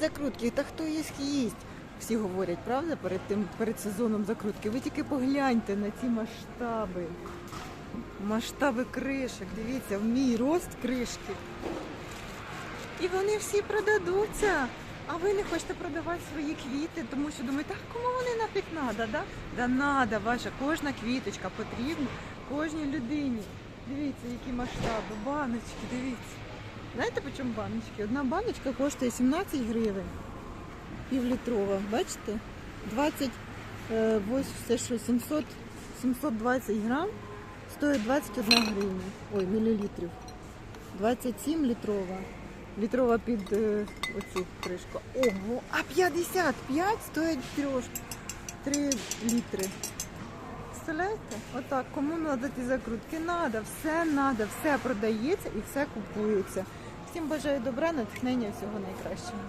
закрутки, та хто їх їсть? Всі говорять, правда, перед тим перед сезоном закрутки. Ви тільки погляньте на ці масштаби. Масштаби кришок. Дивіться, в мій рост кришки. І вони всі продадуться. А ви не хочете продавати свої квіти, тому що думаєте, а кому вони нафіг надо, да? Да надо, ваша кожна квіточка потрібна кожній людині. Дивіться, які масштаби, баночки, дивіться. Знаєте, по чому баночки? Одна баночка коштує 17 гривень. Півлітрова, бачите? 20, е, ось все що 700, 720 грам стоїть 21 гривня. Ой, мілілітрів. 27 літрова. Літрова під е, оцю кришку. Ого, а 55 стоїть трошки. 3 літри. Представляєте? Отак, кому треба ті закрутки? Надо, все надо, все продається і все купується. Всім бажаю добра, натхнення, всього найкращого.